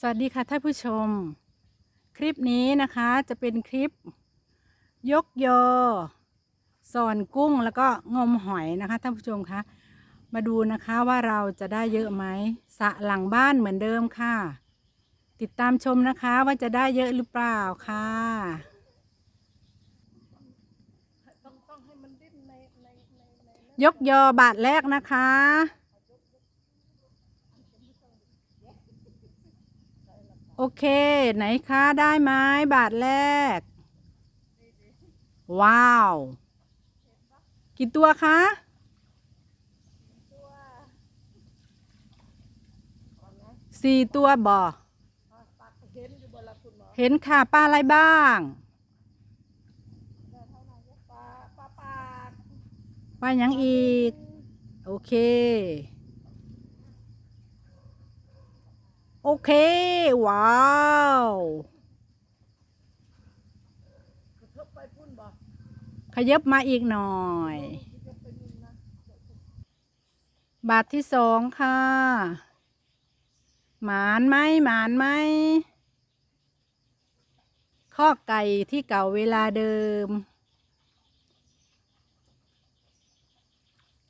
สวัสดีค่ะท่านผู้ชม คลิปนี้นะคะจะเป็นคลิป ยกยอสอนกุ้งแล้วก็งมหอยนะคะท่านผู้ชมคะมาดูนะคะว่าเราจะได้เยอะไหมสะหลังบ้านเหมือนเดิมค่ะ ติดตามชมนะคะว่าจะได้เยอะหรือเปล่าค่ะ ยกยอบาทแรกนะคะ โอเค ไหนคะได้ไหมบาทแรก ว้าว กี่ตัวคะสี่ตัวบ่เห็นค่ะปลาอะไรบ้างปลาหยังอีก โอเค โอเค ว้าวขยับมาอีกหน่อย บาทที่สองค่ะ หมานไหมหมานไหมข้อไก่ที่เก่าเวลาเดิม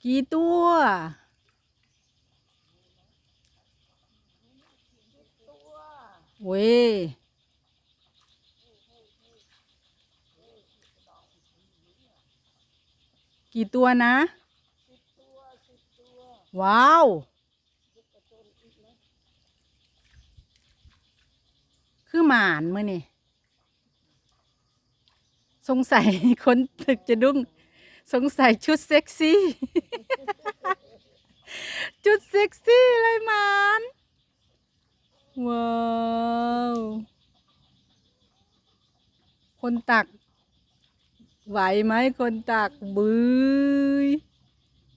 กี่ตัว เว้ยกี่ตัวนะ ว้าว คือหมานมือนี่สงสัยคนตึกจะดุ้ง สงสัยชุดเซ็กซี่ ชุดเซ็กซี่เลยหมาน ว้าวคนตัก ไหวไหมคนตักบืย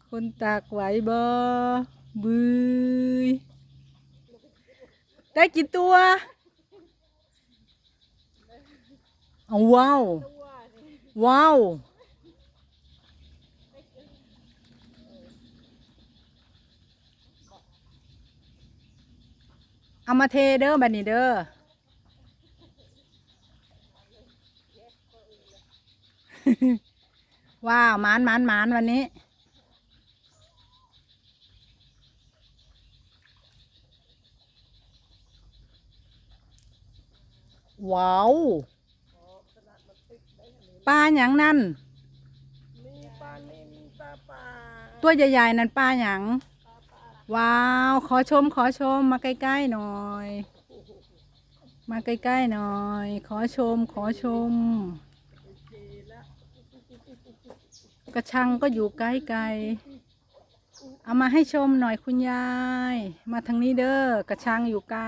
คนตักไหวบ่บืยได้กี่ตัวเอาว้าว ว้าว เอามาเทเด้อบัดนี้เด้อว้าวหมานหมานหมานวันนี้ ว้าวปลาหยังนั่นมีปลานิลปลาปลาตัวใหญ่ๆนั่นปลาหยัง ว้าว ขอชมขอชมมาใกล้ๆหน่อย มาใกล้ๆหน่อย ขอชมขอชม กระชังก็อยู่ใกล้ๆเอามาให้ชมหน่อยคุณยาย มาทางนี้เด้อกระชังอยู่ไกล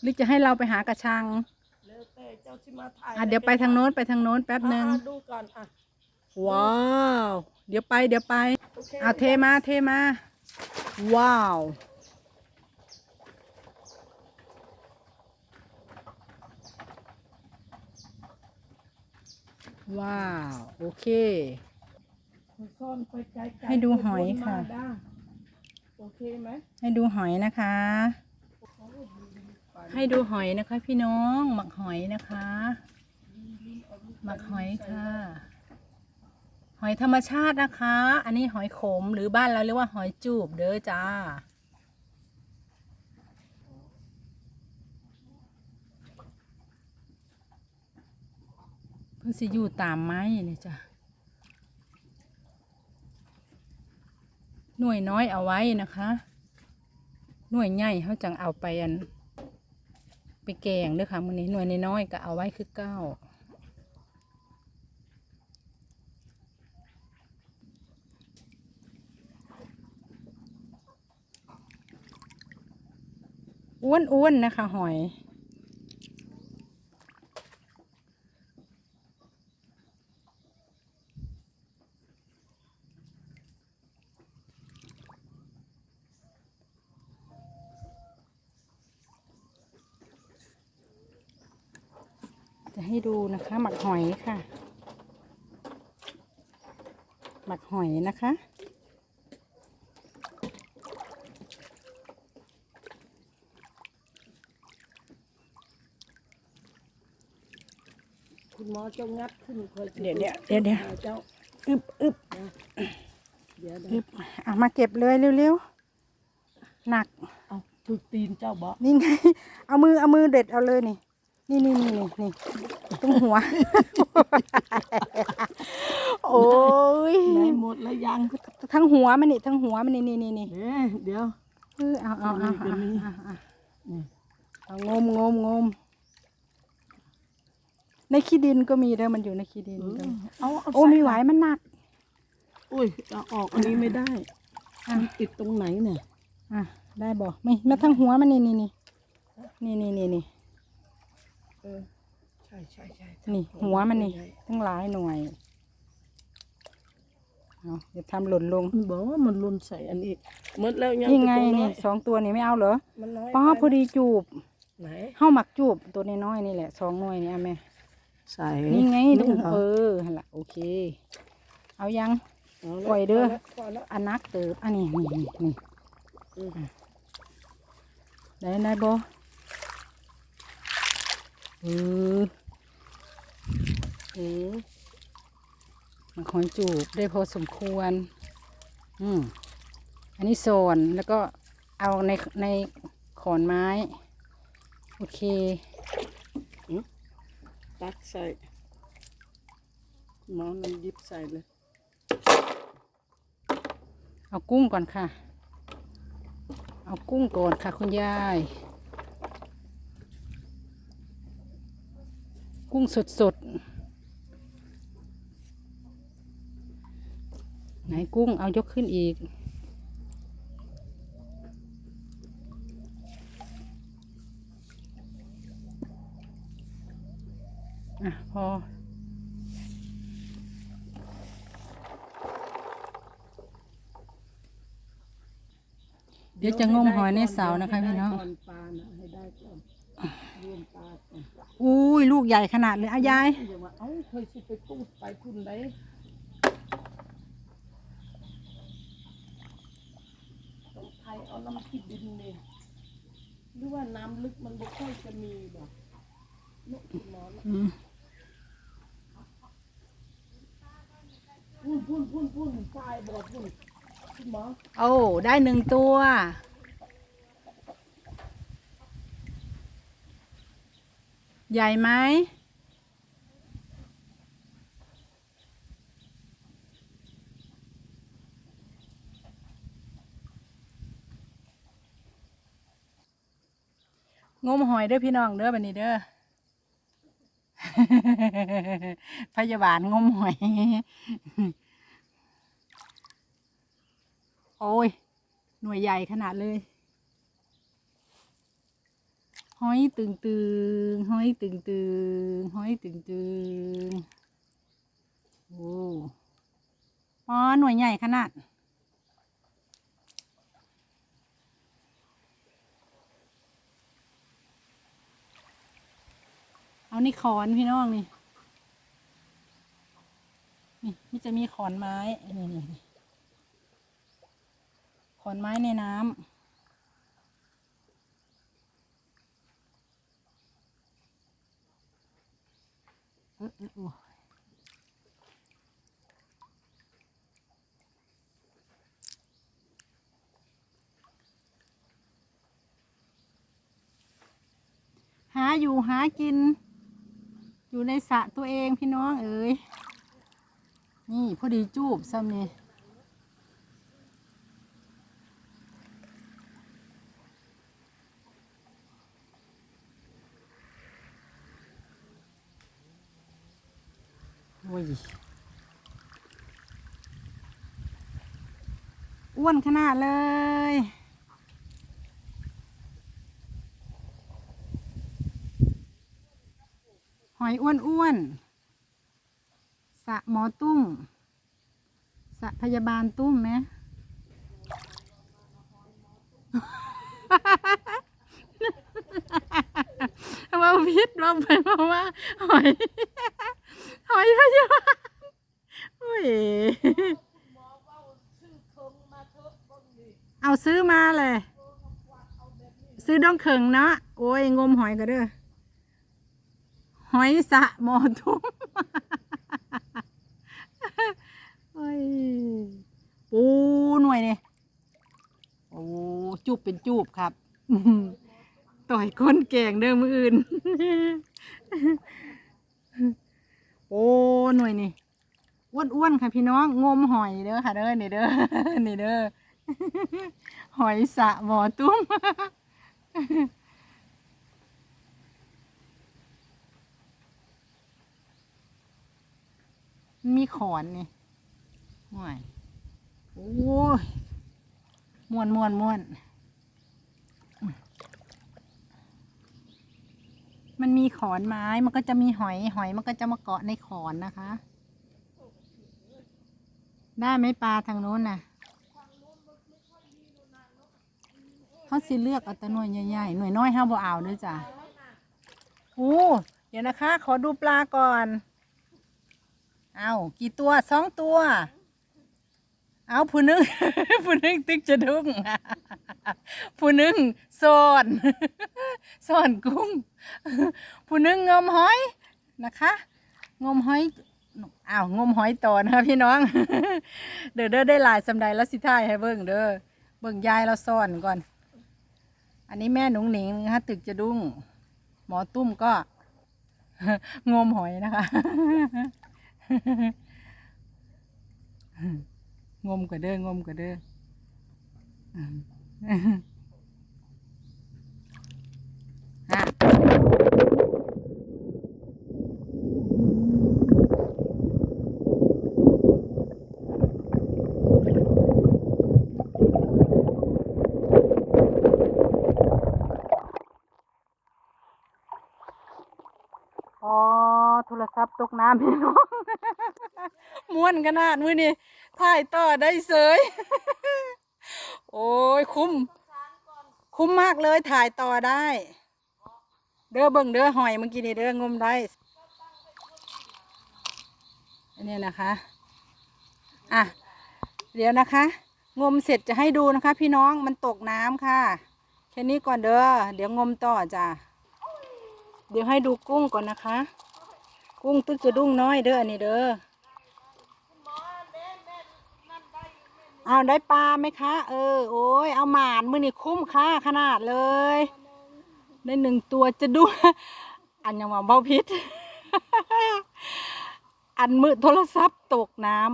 หรือจะให้เราไปหากระชังแล้วแต่เจ้าที่มาถ่ายอะเดี๋ยวไปทางโน้นไปทางโน้นแป๊บหนึ่ง อะดูก่อนอะ ว้าว เดี๋ยวไปเดี๋ยวไปโอเคเอาเทมาเทมา ว้าว ว้าว โอเคซ่อนไปไกลๆให้ดูหอยค่ะวนมาได้โอเคไหมให้ดูหอยนะคะ ให้ดูหอยนะคะ พี่น้อง หมักหอยนะคะ หมักหอยค่ะห อยธรรมชาตินะคะ อันนี้หอยขมหรือบ้านเราเรียกว่าหอยจูบเด้อจ้า เพิ่งสิอยู่ตามไม้นี่จ้ะหน่วยน้อยเอาไว้นะคะ หน่วยใหญ่เขาจังเอาไปอัน ไปแกงเด้วยค่ะมันนี้หน่วยน้อยก็เอาไว้คือเก้า อ้วนๆนะคะหอย จะให้ดูนะคะ หมักหอยค่ะ หมักหอยนะคะ คุณหมอเจ้างัดขึ้นคอยสิเดี๋ยวเดี๋ยวเดี๋ยวเดี๋ยวหาเจ้าอึบอึบเดี๋ยวอึเดี๋ยวบอะมาเก็บเลยเร็วๆหนักเอาถูกตีนเจ้าบ่นี่ไงเอามือเอามือเด็ดเอาเลยนี่นี่นี่นี่นี่นี่ตรงหัว โอ้ยไหนหมดแล้วยังทั้งหัวมันนี่ทั้งหัวมันนี่นี่นี่นี่เอ๊ะเดี๋ยวเออเอาเอาเอาตัวนี้เอาเอานี่เอางมงมงม ในขี้ดินก็มีเด้อมันอยู่ในขี้ดินเออเด้อเอาเอาโอ้ไม่ไหวมันหนัก อุ้ยเอาออกอันนี้ไม่ได้อะ มันติดตรงไหนเนี่ยอะได้บ่ไม่ไม่ทั้งหัวมันนี่นี่นี่นี่นี่นี่นี่เออใช่ใช่ใช่นี่หัวมันนี่ทั้งหลายหน่วยเอาเดี๋ยวทำหล่นลงมันบอกว่ามันหล่นใส่อันนี้หมดแล้วยังนี่ไงแต่ตัวนี่อยสองตัวนี่ไม่เอาเหรอมันน้อยป้าไปพอดีจูบไหน เฮ้าหมักจูบตัวน้อยๆนี่แหละสองหน่วยนี่เอาแม่ ใส่นี่ไงนี่ดูเหรอเออหั่นละโอเค เอายังาละปล่อยเด้อพอแล้วอันนักเติบอันนี้นี่นี่นี่อืมได้ได้บ่เอออืมมันคอยจูบได้พอสมควร อืมอันนี้โซนแล้วก็เอาในในขอนไม้ โอเค ตักใส่หมอมันยิบใส่เลย เอากุ้งก่อนค่ะ เอากุ้งก่อนค่ะ คุณยาย กุ้งสดสดๆไหนกุ้งเอายกขึ้นอีก อะพอ เดี๋ยวจะงมหอยในเสานะคะพี่น้อง ให้ได้ก่ปลานะให้ได้ก่อนรวมปลาก่อนอุ้ยลูกใหญ่ขนาดเลยอายาย อย่าว่าเอ้าเคยสิไปพูดไปคุณได้ต้องไทยเอาน้ำขี้ดินนี่หรือว่าน้ำลึกมันบ่ค่อยจะมีบ่นกคุณหมอนะอืม พุ่นพุ่นพุ่นพุ่นทรายบอดพุ่นคุณหมอโอ้ได้หนึ่งตัว ใหญ่ไหมงมหอยเด้อพี่น้องเด้อบันนี้เด้อ พยาบาลงมหอย โอ้ย หน่วยใหญ่ขนาดเลยห้อยตึงตึงห้อยตึงตึงห้อยตึงตึงโอ้ อ๋อ หน่วยใหญ่ขนาด เอานี่ขอนพี่น้องนี่นี่นี่จะมีขอนไม้นี่นี่นี่ขอนไม้ในน้ำหาอยู่หากิน อยู่ในสระตัวเองพี่น้องเอ๋ยนี่พอดีจูบซ้ำนี่โอ้ยอ้วนขนาดเลย อ้วนอ้วนๆสระหมอตุ้มสระพยาบาลตุ้มไหมว่าพิษว่าไปมาว่าหอย หอยพยาบาลโอ้ยเอาซื้อมาเลย ซื้อดองเขิงเนาะโอ้ย งมหอยก็เด้อ หอยสะหมอทุ่มโอ้ยปูหน่วยเนี่ยโอ้จูบเป็นจูบครับ ต่อยก้นแกงเด้อมืออื่นโอ้หน่วยนี่อ้วนๆค่ะพี่น้องงมหอยเด้อค่ะเด้อนี่เด้อนี่เด้อหอยสะหมอตุ้ม มีขอนนี่ห่วยโอ้ยมวนมวนมวนมันมีขอนไม้มันก็จะมีหอยหอยมันก็จะมาเกาะในขอนนะคะ ได้ไหมปลาทางโน้นน่ะเขาสิเลือกเอาแต่หน่วยใหญ่ๆหน่วยน้อยห้าบ่เอาด้วยจ้ะโอ้เดี๋ยวนะคะ ขอดูปลาก่อน เอากี่ตัวสองตัว เอาผู้หนึง ผู้หนึงตึกจะดุ้งผู้หนึงซ่อนซ่อนกุ้ง ผู้หนึงงมหอยนะคะ งมหอยอ้าวงมหอยต่อนะคะพี่น้อง เด้อเด้อได้หลายสำใดแล้วสิท่ายให้เบิ่งเด้อเบิ่งยายเราซ่อนก่อน อันนี้แม่หนุ่งหนิงนะคะตึกจะดุ้ง หมอตุ้มก็งมหอยนะคะ งมกว่าเด้องมกว่าเด้ออืมอะอ๋อโทรศัพท์ตกน้ำพี่น้อง ม่วนขนาดมือนี่ถ่ายต่อได้เสย โอ้ยคุ้ม คุ้มมากเลยถ่ายต่อได้ เด้อเบิ่งเด้อหอยเมื่อกี้นี่เด้องมได้ อันนี้นะคะ อะ เดี๋ยวนะคะ งมเสร็จจะให้ดูนะคะ พี่น้องมันตกน้ำค่ะ แค่นี้ก่อนเด้อ เดี๋ยวงมต่อจ้ะ เดี๋ยวให้ดูกุ้งก่อนนะคะ กุ้งตึกจะดุ้งน้อยเด้ออันนี้เด้อ เอาได้ปลาไหมคะ เออ โอ้ยเอาหมานมือนี่คุ้มค่าขนาดเลย ได้หนึ่งตัวจะดู อันยังว่าเบาพิษ อันมือโทรศัพท์ตกน้ำ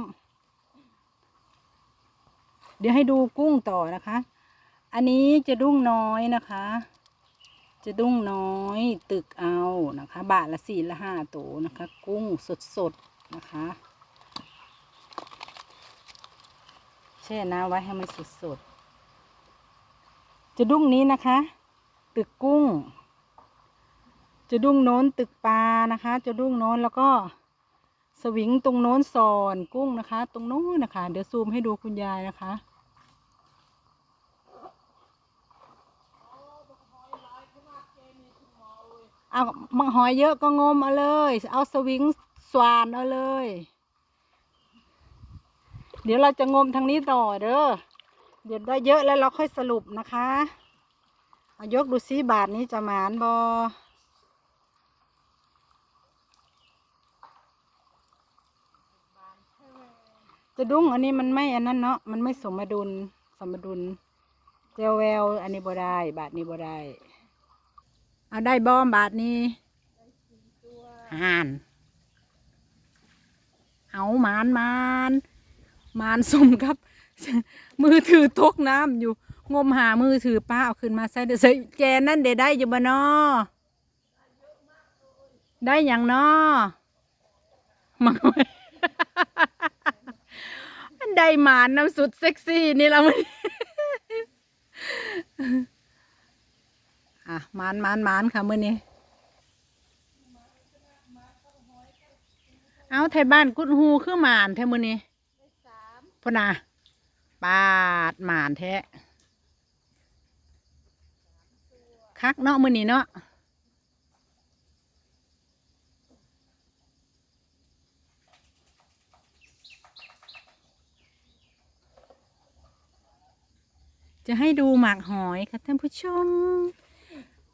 เดี๋ยวให้ดูกุ้งต่อนะคะ อันนี้จะดุ้งน้อยนะคะ จะดุ้งน้อยตึกเอานะคะ บาทละสี่ละห้าตัวนะคะ กุ้งสดๆนะคะ แช่น้ำไว้ให้มันสดๆจะดุ้งนี้นะคะ ตึกกุ้ง จะดุ้งโน้นตึกปลานะคะ จะดุ้งโน้นแล้วก็สวิงตรงโน้นสอนกุ้งนะคะ ตรงโน้นนะคะ เดี๋ยวซูมให้ดูคุณยายนะคะ เอามังหอยเยอะก็งมเอาเลย เอาสวิงสวานเอาเลย เดี๋ยวเราจะงมทางนี้ต่อเด้อ เดี๋ยวได้เยอะแล้วเราค่อยสรุปนะคะอายกดูซิบาทนี้จะหมานบอจะดุ้งอันนี้มันไม่อันนั้นเนาะ มันไม่สมดุล สมดุล เจลแวว อันนี้บ่ได้ บาทนี้บ่ได้ เอาได้บอมบาทนี้ห่าน เอาหมานหมาน มานสมครับ มือถือตกน้ำอยู่ งมหามือถือป้าเอาขึ้นมาใส่เดี๋ยวใส่แจนั่นเดี๋ยวได้อยู่บ่นอได้อย่างนอมาไว้ได้หมานน้ำสุดเซ็กซี่นี่ละมันอะหมานหมานหมานค่ะมื่อนี้เอาไทยบ้านกุดฮูคือหมานแท้มือนี้ พอนาปาดหมานแท้คักเนาะมือนี้เนาะจะให้ดูหมากหอยค่ะท่านผู้ชม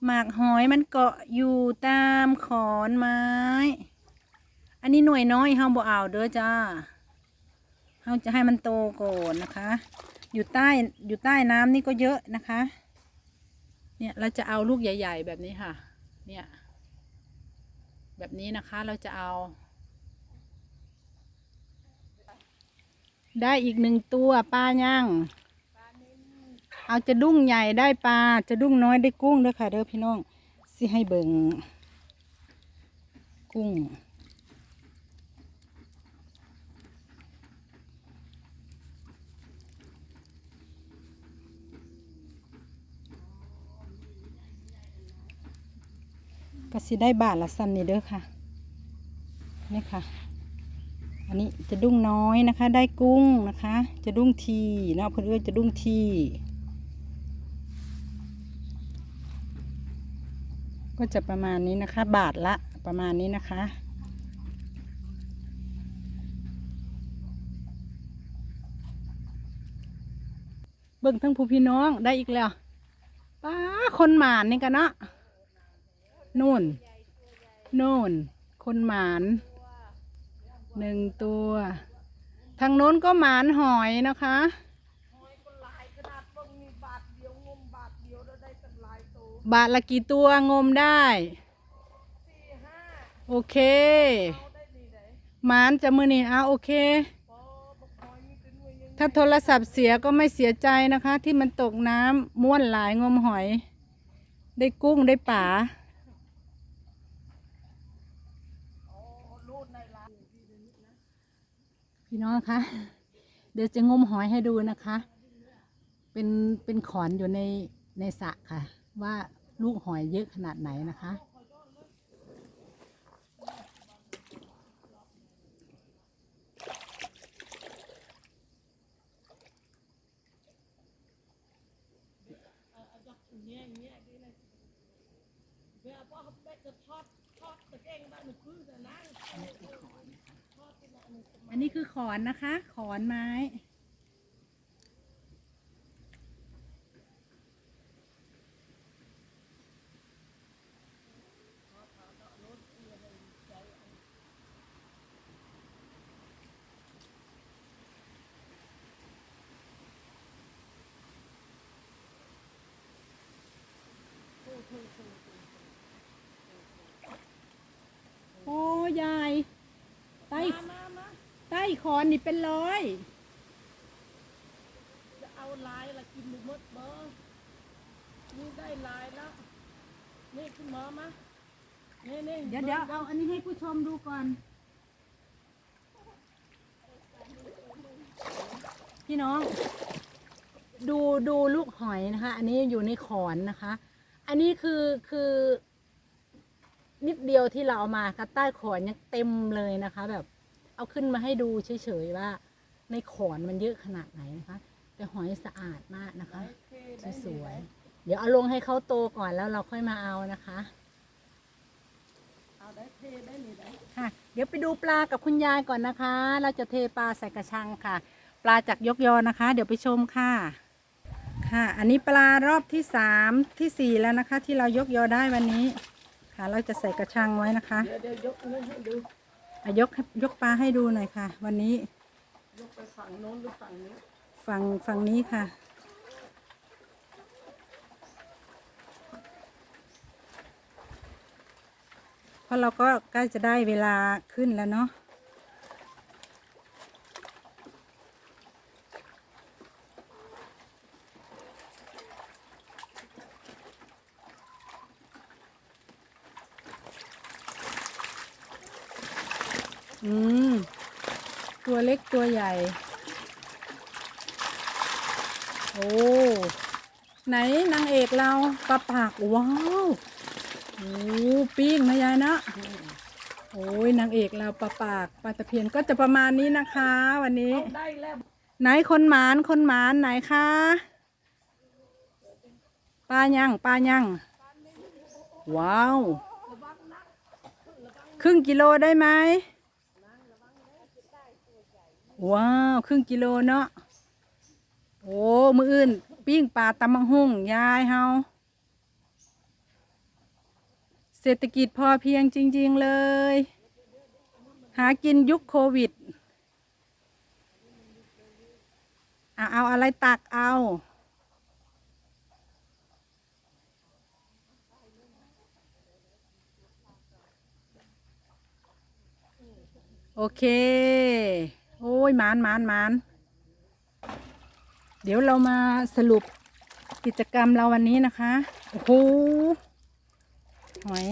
หมากหอยมันเกาะอยู่ตามขอนไม้ อันนี้หน่วยน้อยเฮาบ่เอาเด้อจ้า เฮาจะให้มันโตก่อนนะคะ อยู่ใต้อยู่ใต้น้ำนี่ก็เยอะนะคะ เนี่ยเราจะเอาลูกใหญ่ ๆ แบบนี้ค่ะ เนี่ย แบบนี้นะคะเราจะเอา ได้อีกหนึ่งตัวปลาย่างเอาจะดุ้งใหญ่ได้ปลาจะดุ้งน้อยได้กุ้งเด้อค่ะเด้อพี่น้องสิให้เบิงกุ้ง ก็สิได้บาทละซ้ำนี่เด้อค่ะนี่ค่ะ อันนี้จะดุ้งน้อยนะคะ ได้กุ้งนะคะ จะดุ้งทีเนาะเพื่อนเอ้ยจะดุ้งทีก็จะประมาณนี้นะคะ บาทละประมาณนี้นะคะเบิ่งทั้งผู้พี่น้องได้อีกแล้วป้าคนหมานนี่กันเนาะ นู่นนู่น คนหมานหนึ่งตัว ทางโน้นก็หมานหอยนะคะหอยก็หลายขนาดเบิ่งมีบาทเดียวงมบาทเดียวแล้วได้ตั้งหลายตัวบาทละกี่ตัวงมได้โอเคหมานจะมือนี่เอาโอเค ถ้าโทรศัพท์เสียก็ไม่เสียใจนะคะ ที่มันตกน้ำม้วนหลายงมหอย ได้กุ้งได้ป่า รูดในร้าน พี่น้องคะเดี๋ยวจะงมหอยให้ดูนะคะ เป็นเป็นขอนอยู่ในในสระค่ะ ว่าลูกหอยเยอะขนาดไหนนะคะ เวลาพ่อเขาไปจะทอดทอดตะแกรงได้หนึ่งคืนแต่นั่ง อันนี้คือขอนนะคะ ขอนไม้ โอ้ยายใต้ มามามา ใต้ขอนนี่เป็นร้อย จะเอาลายละกินบุมดบ่นี่ได้ลายแล้วนี่คุณหมอมานี่นี่เดี๋ยวเดี๋ยวเอาอันนี้ให้ผู้ชมดูก่อน พี่น้อง ดูดูลูกหอยนะคะ อันนี้อยู่ในขอนนะคะ อันนี้คือคือ นิดเดียวที่เราเอามาค่ะใต้ขอนยังเต็มเลยนะคะ แบบ เอาขึ้นมาให้ดูเฉยๆว่า ในขอนมันเยอะขนาดไหนนะคะ แต่หอยสะอาดมากนะคะสวยๆเดี๋ยวเอาลงให้เขาโตก่อนแล้วเราค่อยมาเอานะคะเอาได้เทได้นี่ได้ค่ะเดี๋ยวไปดูปลากับคุณยายก่อนนะคะ เราจะเทปลาใส่กระชังค่ะ ปลาจากยกยอนะคะ เดี๋ยวไปชมค่ะ ค่ะ อันนี้ปลารอบที่สามที่สี่แล้วนะคะ ที่เรายกยอได้วันนี้ ค่ะ เราจะใส่กระชังไว้นะคะเดี๋ยวยกให้ดู ยกให้ยกปลาให้ดูหน่อยค่ะ วันนี้ ยกไปฝั่งโน้นหรือฝั่งนี้ ฝั่งฝั่งนี้ค่ะ เพราะเราก็ใกล้จะได้เวลาขึ้นแล้วเนาะ อืม ตัวเล็กตัวใหญ่ โอ้ ไหนนางเอกเราปลาปาก ว้าว โอ้ปิ้งนะยายนะ โอ้ยนางเอกเราปลาปากปลาตะเพียนก็จะประมาณนี้นะคะ วันนี้ ได้แล้ว ไหนคนหมานคนหมานไหนคะปลายังปลายังว้าว ครึ่งกิโลได้ไหม ว้าว ครึ่งกิโลเนาะโอ้มืออื่น ปิ้งปลาตำมังหุ่งยายเฮาเศรษฐกิจพอเพียงจริง ๆเลย หากินยุคโควิดเอาเอาอะไรตักเอา โอเค โอ้ยหมานหมานหมานเดี๋ยวเรามาสรุปกิจกรรมเราวันนี้นะคะ โอ้โหหอย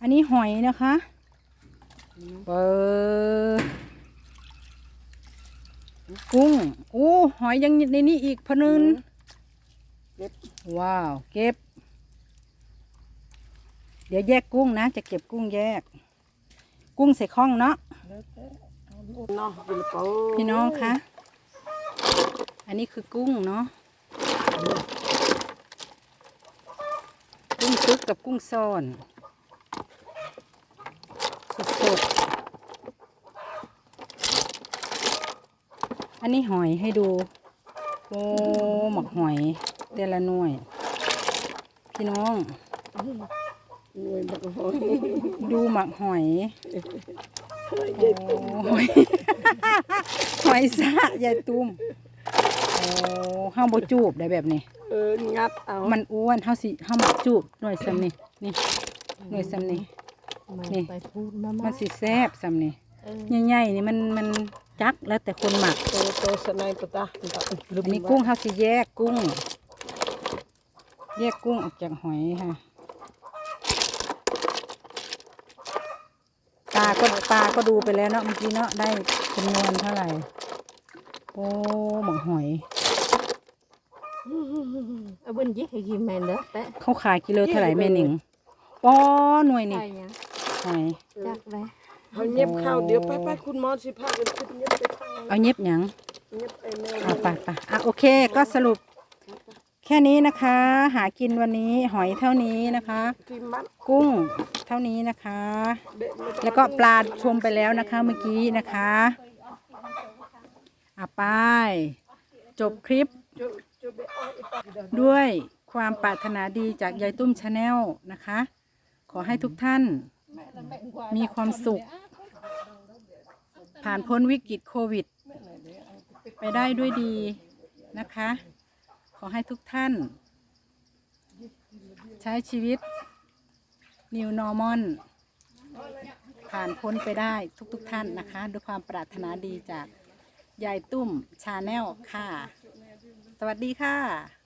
อันนี้หอยนะคะเปิดกุ้งโอ้หอยยังในนี้อีกพะนึนเก็บว้าว เก็บ เดี๋ยวแยกกุ้งนะ จะเก็บกุ้งแยก กุ้งใส่ข้องเนาะแล้วแต่เอาโน่นเนาะกินเปล่าพี่น้องคะอันนี้คือกุ้งเนาะกุ้งซุปกับกุ้งซ่อนสดๆอันนี้หอยให้ดูโอ้หมักหอยแต่ละหน่วย พี่น้อง หน่วยบักหอยดูหมักหอยเฮ้ยเด็กโอ้หอยหอยซะยายตุ้มโอ้ห้าบจูบได้แบบนี้ เอองัดเอามันอ้วนเท่าสิเท่าหมักจูบหน่วยซ้ำนี่นี่หน่วยซ้ำนี่ นี่ ไปพูดมามัมันสิแซบซ้ำนี่เออใหญ่ๆนี่มันมันจักแล้วแต่คนหมัก โตโตสนายปะตาลืมอันนี้กุ้งเฮาสิแยกกุ้ง แยกกุ้งออกจากหอยค่ะ ลาก็ปลาก็ดูไปแล้วเนาะเมื่อกี้เนาะได้จำนวนเท่าไหร่ โอ้หมักหอยเอาบนยี่ให้กินแมนเด้อแปะเขาขายกิโลเท่าไหร่แม่หนิงปอหน่วยนี่ใช่ยังหอยจักเลยเขาเงียบข้าวเดี๋ยวไปไปคุณหมอสิพากันขึ้นเงียบไปข้างเอาเย็บหยังเงียบไปแนวเอาไปไปอะโอเคก็สรุป แค่นี้นะคะ หากินวันนี้หอยเท่านี้นะคะ กุ้งเท่านี้นะคะ แล้วก็ปลาชมไปแล้วนะคะเมื่อกี้นะคะอะไป จบคลิป ด้วยความปรารถนาดีจากยายตุ้มชาแนลนะคะ ขอให้ทุกท่านมีความสุข ผ่านพ้นวิกฤตโควิด ไปได้ด้วยดีนะคะ ขอให้ทุกท่าน ใช้ชีวิต New Normal ผ่านพ้นไปได้ทุกๆทท่านนะคะ ด้วยความปรารถนาดีจากยายตุ้มชาแนลค่ะ สวัสดีค่ะ